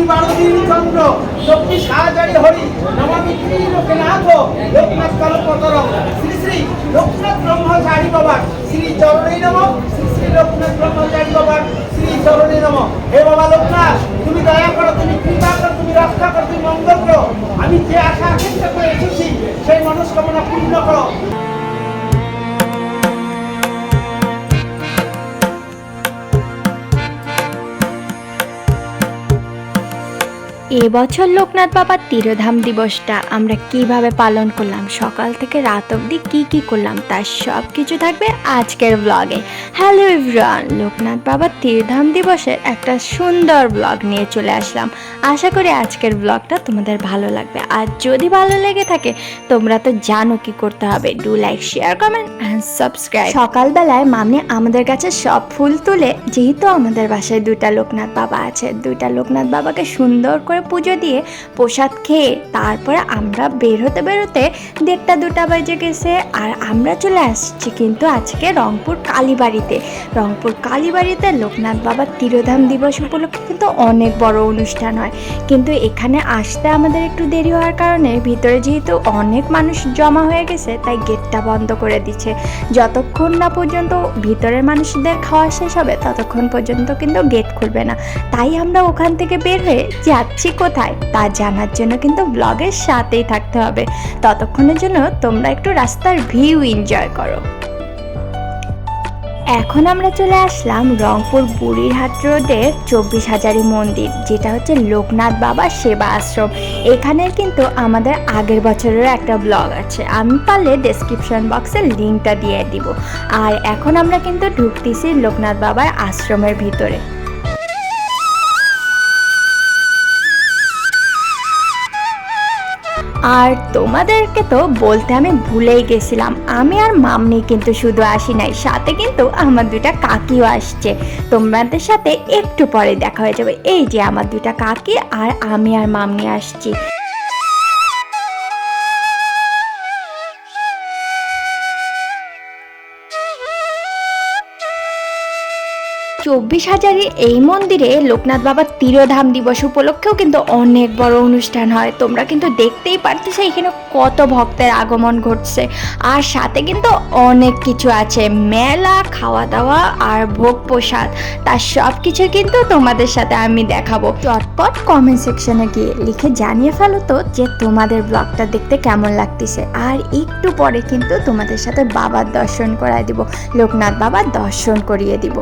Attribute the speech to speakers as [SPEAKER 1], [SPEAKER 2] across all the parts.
[SPEAKER 1] নমামি বারদিন চন্দ্র, লক্ষ্মী সাহাজারি হরি, নমামি ত্রিলোকে নাথ লোকনাথ কালপতর শ্রী শ্রী লোকনাথ ব্রহ্মচারী বাবার, শ্রী চরণী নম। শ্রী শ্রী লোকনাথ ব্রহ্মচারী বাবার, শ্রী চরণী নম। হে বাবা লোকনাথ, তুমি দয়া করো, তুমি কৃপা করো, তুমি রক্ষা করো, তুমি মঙ্গল করো। আমি যে আশা আকাঙ্ক্ষা করে এসেছি, সেই মনস্কামনা পূর্ণ করো।
[SPEAKER 2] এবছর লোকনাথ বাবার তিরোধাম দিবসটা আমরা কীভাবে পালন করলাম, সকাল থেকে রাত অবধি কি কি করলাম, তার সব কিছু থাকবে আজকের ব্লগে হ্যালো এভরিওয়ান লোকনাথ বাবার তিরোধাম দিবসের একটা সুন্দর ব্লগ নিয়ে চলে আসলাম। আশা করি আজকের ব্লগটা তোমাদের ভালো লাগবে। আর যদি ভালো লেগে থাকে, তোমরা তো জানো কি করতে হবে। Do like share comment and subscribe সকালবেলায় মামনি আমাদের কাছে সব ফুল তুলে, যেহেতু আমাদের বাসায় দুইটা লোকনাথ বাবা আছে, দুইটা লোকনাথ বাবাকে সুন্দর করে পুজো দিয়ে প্রসাদ খেয়ে তারপরে আমরা বের হতে বেরোতে দেড়টা দুটা বাজে গেছে আর আমরা চলে আসছি কিন্তু আজকে রংপুর কালীবাড়িতে। রংপুর কালীবাড়িতে লোকনাথ বাবার তিরোধাম দিবস উপলক্ষে কিন্তু অনেক বড় অনুষ্ঠান হয়। কিন্তু এখানে আসতে আমাদের একটু দেরি হওয়ার কারণে ভিতরে যেহেতু অনেক মানুষ জমা হয়ে গেছে, তাই গেটটা বন্ধ করে দিচ্ছে। যতক্ষণ না পর্যন্ত ভিতরের মানুষদের খাওয়া শেষ হবে, ততক্ষণ পর্যন্ত কিন্তু গেট খুলবে না। তাই আমরা ওখান থেকে বের হয়ে যাচ্ছি কোথায় তা জানার জন্য কিন্তু ব্লগের সাথেই থাকতে হবে। ততক্ষণের জন্য তোমরা একটু রাস্তার ভিউ এনজয় করো। এখন আমরা চলে আসলাম রংপুর বুড়িরহাট রোডের চব্বিশ হাজারি মন্দির, যেটা হচ্ছে লোকনাথ বাবা সেবা আশ্রম। এখানে কিন্তু আমাদের আগের বছরের একটা ব্লগ আছে, আমি পারলে ডেসক্রিপশন বক্সে লিঙ্কটা দিয়ে দিব। আর এখন আমরা কিন্তু ঢুকতেছি লোকনাথ বাবার আশ্রমের ভিতরে। আর তোমাদেরকে তো বলতে আমি ভুলেই গেছিলাম। আমি আর মামনি কিন্তু শুধু আসি নাই, সাথে কিন্তু আমার দুইটা কাকিও আসছে। তোমাদের সাথে একটু পরে দেখা হয়ে যাবে। এই যে আমার দুইটা কাকি আর আমি আর মামনি আসছি। চব্বিশ হাজারের এই মন্দিরে লোকনাথ বাবার তিরোধাম দিবস উপলক্ষেও কিন্তু অনেক বড় অনুষ্ঠান হয়। তোমরা কিন্তু দেখতেই পারতেছো এখানে কত ভক্তের আগমন ঘটছে। আর সাথে কিন্তু অনেক কিছু আছে। মেলা খাওয়া দাওয়া আর ভোগ প্রসাদ তার সব কিছু কিন্তু তোমাদের সাথে আমি দেখাবো। চটপট কমেন্ট সেকশনে গিয়ে লিখে জানিয়ে ফেলো তো যে তোমাদের ব্লগটা দেখতে কেমন লাগতেছে। আর একটু পরে কিন্তু তোমাদের সাথে বাবার দর্শন করায় দিব। লোকনাথ বাবার দর্শন করিয়ে দিব।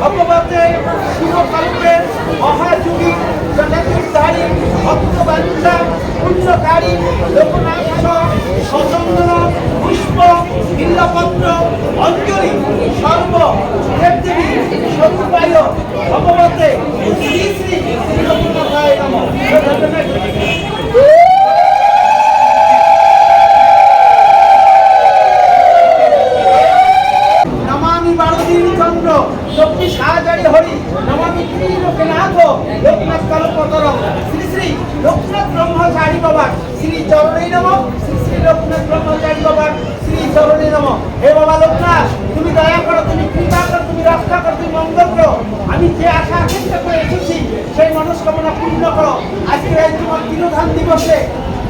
[SPEAKER 1] ভগবতে শিবকল্পের মহাযুগী জগৎধারী ভক্তবাঞ্ছা পুণ্যকারী, লোকনাথ সচন্দন পুষ্প বিল্লপত্র অঞ্জলি, সর্ব, দেবদেবী সতুপায় ভগবতে শ্রী শ্রী লোকনাথায় নমামি বারদিন লক্ষ্মী সাহাজারি হরি, নমামি ত্রিলোকে নাথ লোকনাথ কালপতর শ্রী শ্রী লোকনাথ ব্রহ্মচারী বাবার, শ্রী চরণী নম, শ্রী শ্রী লোকনাথ ব্রহ্মচারী বাবার, শ্রী চরণী নম। হে বাবা লোকনাথ, তুমি দয়া করো, তুমি কৃপা করো, তুমি রক্ষা করো, তুমি মঙ্গল করো। আমি যে আশা আকাঙ্ক্ষা করে এসেছি, সেই মনস্কামনা পূর্ণ করো। আজকে এই তোমার তিরোধান দিবসে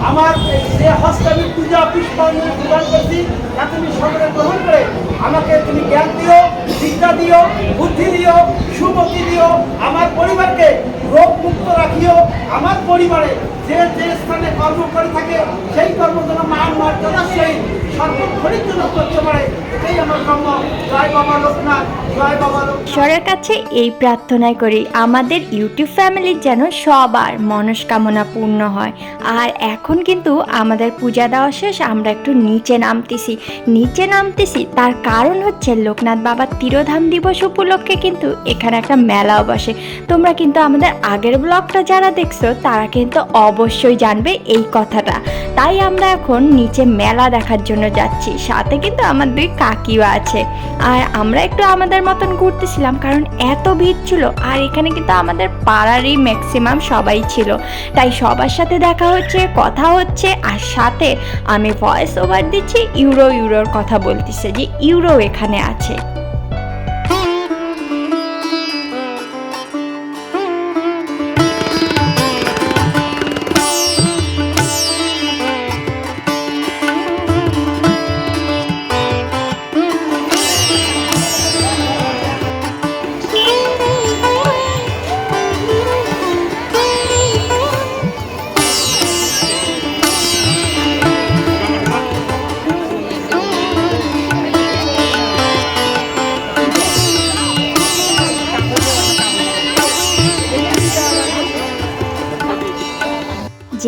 [SPEAKER 1] আমার যে হস্ত আমি পূজা, পুষ্পাঞ্জলি প্রদান করছি তা তুমি সকলে গ্রহণ করে আমাকে তুমি জ্ঞান দিও বিদ্যা দিও, বুদ্ধি দিও, সুমতি দিও, আমার পরিবারকে রোগ মুক্ত রাখিও, আমার পরিবারে যে যে স্থানে কর্ম করে থাকে, সেই কর্ম যেন মান মর্যাদার সহিত বাবা
[SPEAKER 2] ঈশ্বরের কাছে এই প্রার্থনাই করি, আমাদের ইউটিউব ফ্যামিলির যেন সবার মনস্কামনা পূর্ণ হয়। আর এখন কিন্তু আমাদের পূজা দেওয়া শেষ, আমরা একটু নিচে নামতেছি। নিচে নামতেছি, তার কারণ হচ্ছে লোকনাথ বাবার তিরোধাম দিবস উপলক্ষে কিন্তু এখানে একটা মেলাও বসে। তোমরা কিন্তু আমাদের আগের ব্লগটা যারা দেখছ, তারা কিন্তু অবশ্যই জানবে এই কথাটা। তাই আমরা এখন নিচে মেলা দেখার জন্য যাচ্ছি। সাথে কিন্তু আমার দুই কাকিও আছে। আর আমরা একটু আমাদের মতন ঘুরতেছিলাম কারণ এত ভিড় ছিল আর এখানে কিন্তু আমাদের পাড়ারই ম্যাক্সিমাম সবাই ছিল। তাই সবার সাথে দেখা হচ্ছে, কথা হচ্ছে আর সাথে আমি ভয়েস ওভার দিচ্ছি ইউরো ইউরোর কথা বলতেছে যে ইউরো এখানে আছে।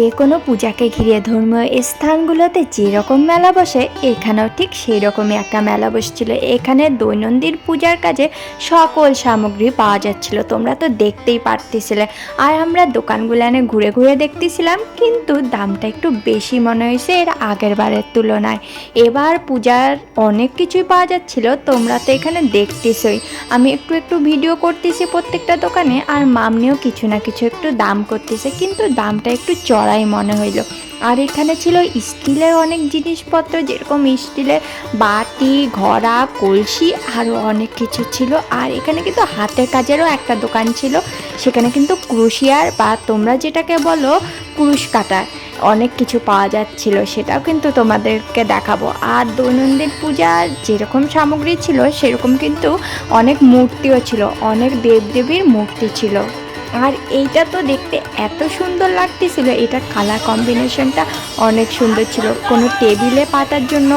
[SPEAKER 2] যে কোনো পূজাকে ঘিরে ধর্মীয় স্থানগুলোতে যেরকম মেলা বসে, এখানেও ঠিক সেই রকমই একটা মেলা বসছিল। এখানে দৈনন্দিন পূজার কাজে সকল সামগ্রী পাওয়া যাচ্ছিল। তোমরা তো দেখতেই পারতেছিলে। আর আমরা দোকানগুলো এনে ঘুরে ঘুরে দেখতেছিলাম, কিন্তু দামটা একটু বেশি মনে হয়েছে এর আগের বারের তুলনায়। এবার পূজার অনেক কিছুই পাওয়া যাচ্ছিল, তোমরা তো এখানে দেখতেছই। আমি একটু একটু ভিডিও করতেছি প্রত্যেকটা দোকানে, আর মামনিও কিছু না কিছু একটু দাম করতেছে, কিন্তু দামটা একটু চড়াই মনে হইল। আর এখানে ছিল স্টিলের অনেক জিনিসপত্র, যেরকম স্টিলের বাটি, ঘড়া, কলসি আরও অনেক কিছু ছিল। আর এখানে কিন্তু হাতের কাজেরও একটা দোকান ছিল। সেখানে কিন্তু ক্রুশিয়ার বা তোমরা যেটাকে বলো ক্রুশ কাটার অনেক কিছু পাওয়া যাচ্ছিল। সেটাও কিন্তু তোমাদেরকে দেখাবো। আর দৈনন্দিন পূজার যেরকম সামগ্রী ছিল, সেরকম কিন্তু অনেক মূর্তিও ছিল। অনেক দেবদেবীর মূর্তি ছিল। আর এইটা তো দেখতে এত সুন্দর লাগতেছিল। এটা কালার কম্বিনেশনটা অনেক সুন্দর ছিল। কোনো টেবিলে পাতার জন্য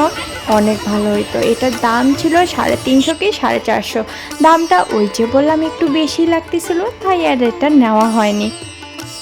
[SPEAKER 2] অনেক ভালো হতো এটার দাম ছিল সাড়ে তিনশো কি সাড়ে চারশো। দামটা ওই যে বললাম একটু বেশি লাগতেছিল, তাই আর এটা নেওয়া হয়নি।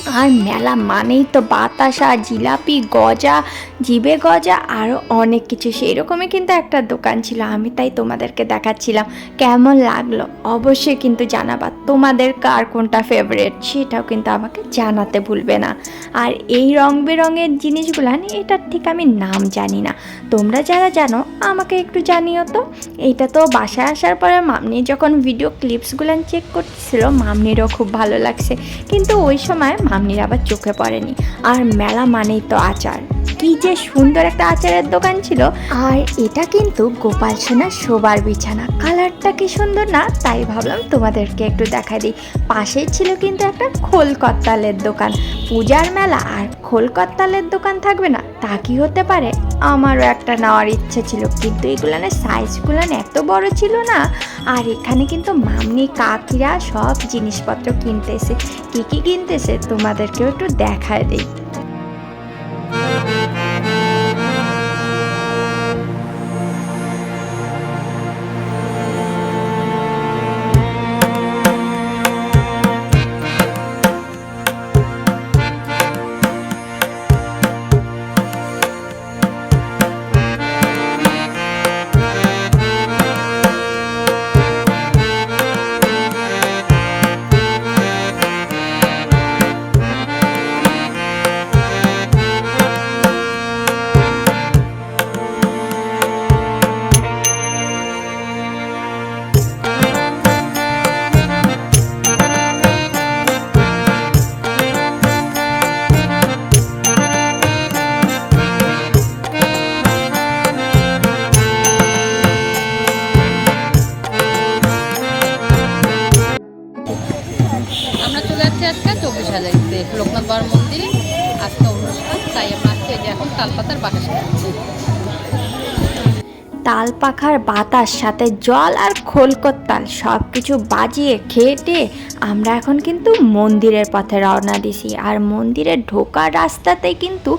[SPEAKER 2] আর মেলা মানেই তো বাতাসা, জিলাপি, গজা, জিবে গজা আরও অনেক কিছু। সেই রকমই কিন্তু একটা দোকান ছিল, আমি তাই তোমাদেরকে দেখাচ্ছিলাম। কেমন লাগল অবশ্যই কিন্তু জানাবা। তোমাদের কার কোনটা ফেভারেট সেটাও কিন্তু আমাকে জানাতে ভুলবে না। আর এই রং বেরঙের জিনিসগুলো এটার ঠিক আমি নাম জানি না। তোমরা যারা জানো, আমাকে একটু জানিও তো। এইটা তো বাসায় আসার পরে মামনি যখন ভিডিও ক্লিপসগুলো চেক করতেছিল, মামনিরও খুব ভালো লাগছে। কিন্তু ওই সময় মামনির আবার চোখে পড়েনি। আর মেলা মানেই তো আচার। কি যে সুন্দর একটা আচারের দোকান ছিল। আর এটা কিন্তু গোপাল সোনার শোবার বিছানা। কালারটা কি সুন্দর না? তাই ভাবলাম তোমাদেরকে একটু দেখাই দিই। পাশেই ছিল কিন্তু একটা খোলকত্তালের দোকান। পূজার মেলা আর খোলকত্তালের দোকান থাকবে না? তা কি হতে পারে? আমারও একটা নেওয়ার ইচ্ছে ছিল। কিন্তু এগুলানের সাইজগুলান এত বড় ছিল না। আর এখানে কিন্তু মামনি, কাকিরা সব জিনিসপত্র কিনতেছে। কী কী কিনতেছে তোমাদেরকেও একটু দেখায় দিই।
[SPEAKER 3] লোকনাথ বাবার মন্দিরে আজকে অনুষ্ঠান, তাই আমরা আজকে এখন তালপাতার বাতাস খাচ্ছি।
[SPEAKER 2] তাল পাখার বাতাস, সাথে জল আর খোলকত্তাল সব কিছু বাজিয়ে খেটে আমরা এখন কিন্তু মন্দিরের পথে রওনা দিছি। আর মন্দিরে ঢোকার রাস্তাতে কিন্তু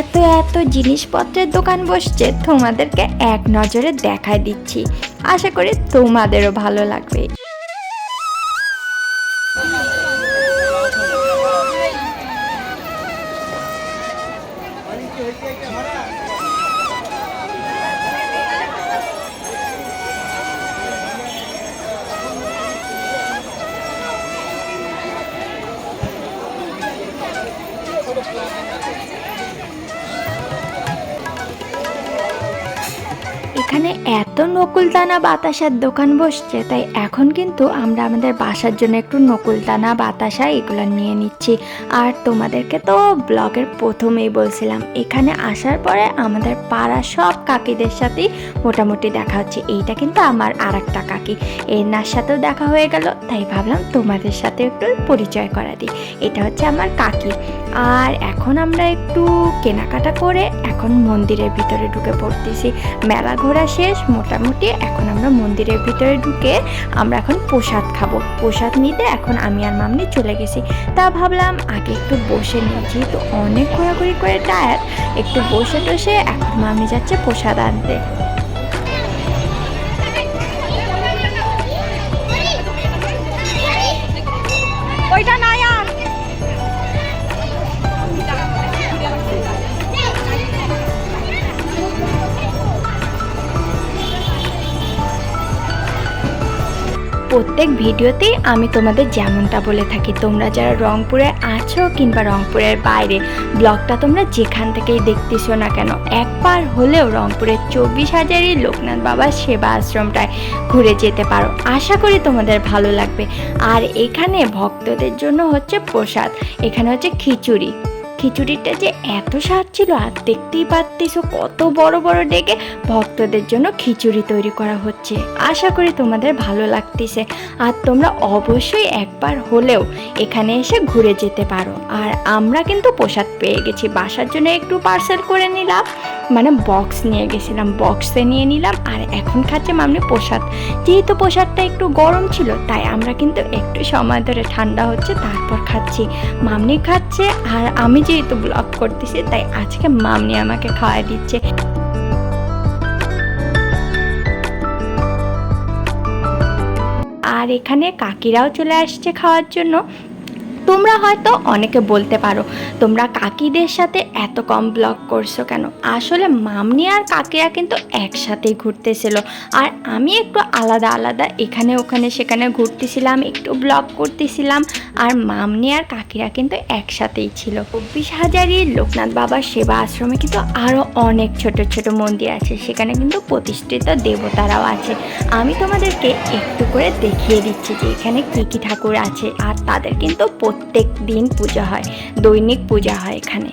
[SPEAKER 2] এত এত জিনিসপত্রের দোকান বসছে, তোমাদেরকে এক নজরে দেখায় দিচ্ছি। আশা করি তোমাদেরও ভালো লাগবে। এখানে এত নকুলদানা বাতাসার দোকান বসছে, তাই এখন কিন্তু আমরা আমাদের বাসার জন্য একটু নকুলদানা বাতাসা এগুলো নিয়ে নিচ্ছি। আর তোমাদেরকে তো ব্লগের প্রথমেই বলছিলাম, এখানে আসার পরে আমাদের পাড়া সব কাকিদের সাথেই মোটামুটি দেখা হচ্ছে। এইটা কিন্তু আমার আর একটা কাকি। এনার সাথেও দেখা হয়ে গেল, তাই ভাবলাম তোমাদের সাথে একটু পরিচয় করা দিই। এটা হচ্ছে আমার কাকি। আর এখন আমরা একটু কেনাকাটা করে এখন মন্দিরের ভিতরে ঢুকে পড়তেছি। মেলা ঘোরা শেষ, মোটামুটি এখন আমরা মন্দিরের ভিতরে ঢুকে আমরা এখন প্রসাদ খাব। প্রসাদ নিতে এখন আমি আর মামনি চলে গেছি। তা ভাবলাম আগে একটু বসে নিই, যেহেতু অনেক ঘোরাঘুরি করে টায়ার একটু বসে টসে এখন মামনি যাচ্ছে প্রসাদ আনতে। প্রত্যেক ভিডিওতেই আমি তোমাদের যেমনটা বলে থাকি, তোমরা যারা রংপুরে আছো কিংবা রংপুরের বাইরে, ব্লগটা তোমরা যেখান থেকেই দেখতেছো না কেন, একবার হলেও রংপুরের চব্বিশ হাজারই লোকনাথ বাবার সেবা আশ্রমটায় ঘুরে যেতে পারো। আশা করি তোমাদের ভালো লাগবে। আর এখানে ভক্তদের জন্য হচ্ছে প্রসাদ, এখানে হচ্ছে খিচুড়ি। খিচুড়িটা যে এত স্বাদ ছিল আর দেখতেই পারতেছো কত বড় বড় ডেকে ভক্তদের জন্য খিচুড়ি তৈরি করা হচ্ছে। আশা করি তোমাদের ভালো লাগতেছে। আর তোমরা অবশ্যই একবার হলেও এখানে এসে ঘুরে যেতে পারো। আর আমরা কিন্তু প্রসাদ পেয়ে গেছি। বাসার জন্য একটু পার্সেল করে নিলাম। মানে বক্স নিয়ে গেছিলাম বক্সে নিয়ে নিলাম, আর এখন খাচ্ছে মামনি প্রসাদ। যেহেতু প্রসাদটা একটু গরম ছিল, তাই আমরা কিন্তু একটু সময় ধরে ঠান্ডা হচ্ছে, তারপর খাচ্ছি। মামনি খাচ্ছে, আর আমি যেহেতু ব্লগ করতেছি, তাই আজকে মামনি আমাকে খাওয়াই দিচ্ছে। আর এখানে কাকিরাও চলে আসছে খাওয়ার জন্য। তোমরা হয়তো অনেকে বলতে পারো, তোমরা কাকিদের সাথে এত কম ব্লগ করছ কেন? আসলে মামনি আর কাকিরা কিন্তু একসাথেই ঘুরতেছিল। আর আমি একটু আলাদা আলাদা এখানে ওখানে সেখানে ঘুরতেছিলাম, একটু ব্লগ করতেছিলাম। আর মামনি আর কাকিরা কিন্তু একসাথেই ছিল। চব্বিশ হাজারই লোকনাথ বাবার সেবা আশ্রমে কিন্তু আরও অনেক ছোট ছোট মন্দির আছে। সেখানে কিন্তু প্রতিষ্ঠিত দেবতারাও আছে। আমি তোমাদেরকে একটু করে দেখিয়ে দিচ্ছি যে এখানে কী কী ঠাকুর আছে। আর তাদের কিন্তু প্রত্যেক দিন পূজা হয়, দৈনিক পূজা হয় এখানে।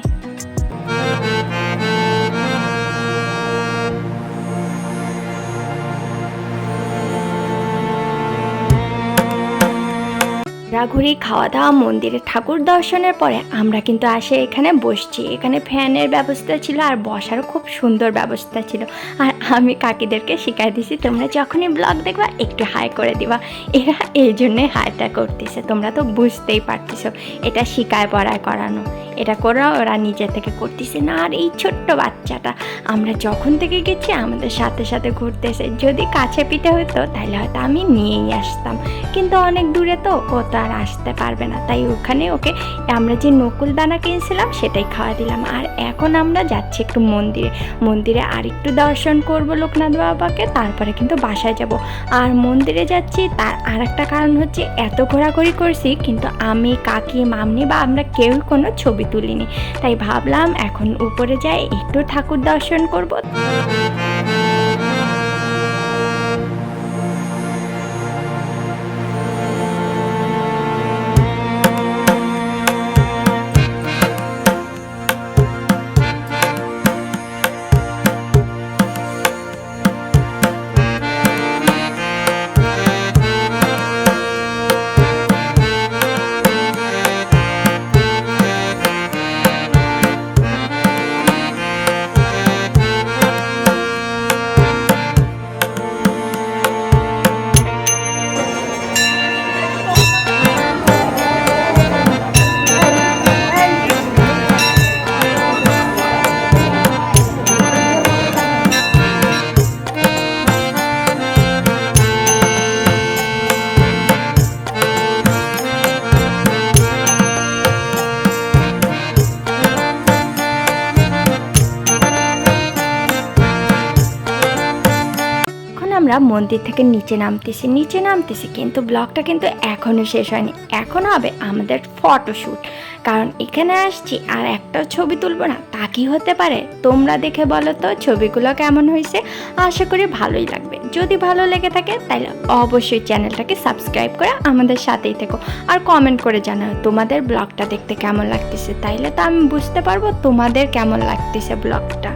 [SPEAKER 2] ঘোরাঘুরি খাওয়া দাওয়া মন্দিরে ঠাকুর দর্শনের পরে আমরা কিন্তু আসে এখানে বসছি। এখানে ফ্যানের ব্যবস্থা ছিল আর বসারও খুব সুন্দর ব্যবস্থা ছিল। আর আমি কাকিদেরকে শিখাই দিছি, তোমরা যখনই ব্লগ দেখবা, একটু হাই করে দিবা। এরা এই জন্যে হাইটা করতেছে। তোমরা তো বুঝতেই পারতেছো, এটা শিকায় পড়ায় করানো। এটা করা ওরা নিজে থেকে করতেছে না। আর এই ছোট্ট বাচ্চাটা, আমরা যখন থেকে গেছি, আমাদের সাথে সাথে ঘুরতেছে। যদি কাছে পিঠে হতো তাহলে হয়তো আমি নিয়েই আসতাম। কিন্তু অনেক দূরে তো, ও তো আর আসতে পারবে না। তাই ওখানে ওকে আমরা যে নকুল দানা কিনছিলাম সেটাই খাওয়া দিলাম। আর এখন আমরা যাচ্ছি একটু মন্দিরে। মন্দিরে আর একটু দর্শন করব লোকনাথ বাবাকে, তারপরে কিন্তু বাসায় যাব। আর মন্দিরে যাচ্ছি, তার আর একটা কারণ হচ্ছে এত ঘোরাঘুরি করছি, কিন্তু আমি, কাকি, মামনি বা আমরা কেউ কোনো ছবি তুলিনি। তাই ভাবলাম এখন উপরে যাই, একটু ঠাকুর দর্শন করব। মন্দির থেকে নিচে নামতেছি নিচে নামতেছি, কিন্তু ব্লগটা কিন্তু এখনও শেষ হয়নি। এখন হবে আমাদের ফটোশ্যুট কারণ এখানে আসছি আর একটাও ছবি তুলবো না, তা কি হতে পারে? তোমরা দেখে বলো তো, ছবিগুলো কেমন হয়েছে? আশা করি ভালোই লাগবে। যদি ভালো লেগে থাকে, তাহলে অবশ্যই চ্যানেলটাকে সাবস্ক্রাইব করে আমাদের সাথেই থেকো। আর কমেন্ট করে জানাও, তোমাদের ব্লগটা দেখতে কেমন লাগতেছে? তাইলে তো আমি বুঝতে পারব তোমাদের কেমন লাগতেছে ব্লগটা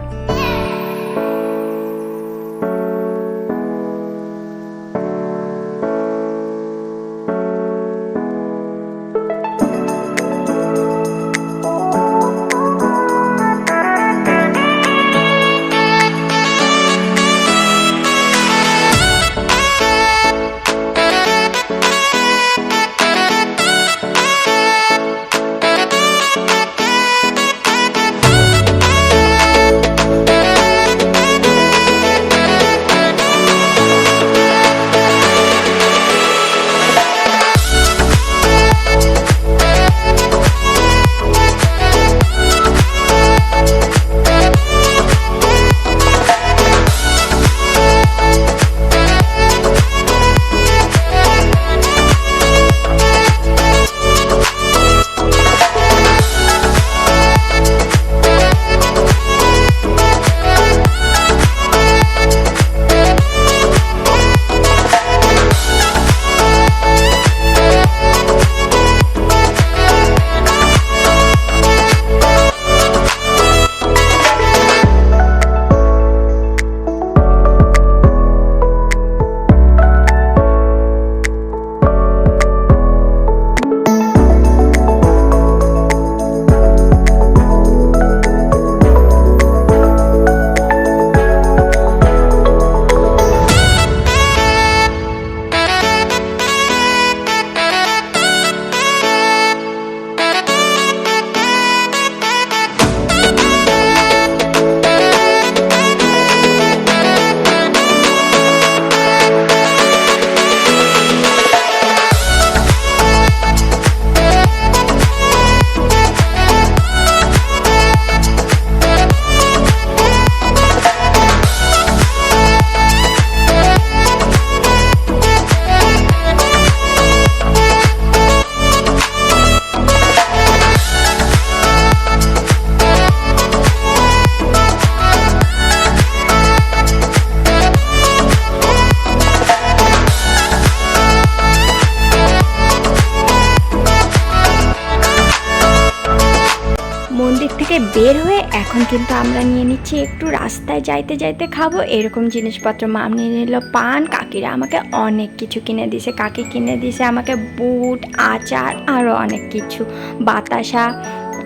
[SPEAKER 2] বের হয়ে এখন কিন্তু আমরা নিয়ে নিচ্ছি একটু রাস্তায় যাইতে যাইতে খাব। এরকম জিনিসপত্র মাম নিয়ে নিল, পান। কাকিরা আমাকে অনেক কিছু কিনে দিছে। কাকি কিনে দিছে আমাকে বুট, আচার আরও অনেক কিছু। বাতাসা।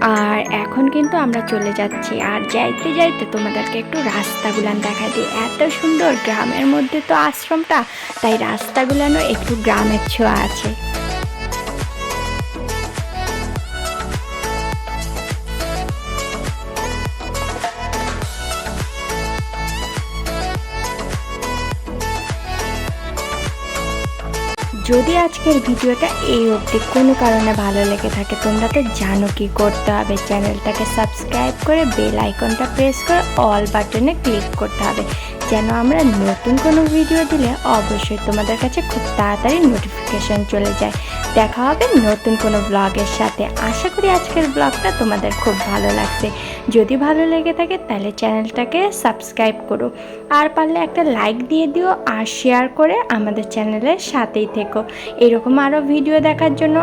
[SPEAKER 2] আর এখন কিন্তু আমরা চলে যাচ্ছি। আর যাইতে যাইতে তোমাদেরকে একটু রাস্তাগুলান দেখা দিই। এত সুন্দর গ্রামের মধ্যে তো আশ্রমটা, তাই রাস্তাগুলানও একটু গ্রামের ছোঁয়া আছে। যদি আজকের ভিডিওটা এই অবধি কোনো কারণে ভালো লেগে থাকে, তোমরা তো জানো কি করতে হবে। চ্যানেলটাকে সাবস্ক্রাইব করে বেল আইকনটা প্রেস করে অল বাটনে ক্লিক করতে হবে। যেন আমরা নতুন কোনো ভিডিও দিলে অবশ্যই তোমাদের কাছে খুব তাড়াতাড়ি নোটিফিকেশন চলে যায়। দেখা হবে নতুন কোনো ব্লগের সাথে। আশা করি আজকের ব্লগটা তোমাদের খুব ভালো লাগছে। যদি ভালো লেগে থাকে তাহলে চ্যানেলটাকে সাবস্ক্রাইব করো। আর পারলে একটা লাইক দিয়ে দিও আর শেয়ার করে আমাদের চ্যানেলের সাথেই থেকো। এরকম আরও ভিডিও দেখার জন্য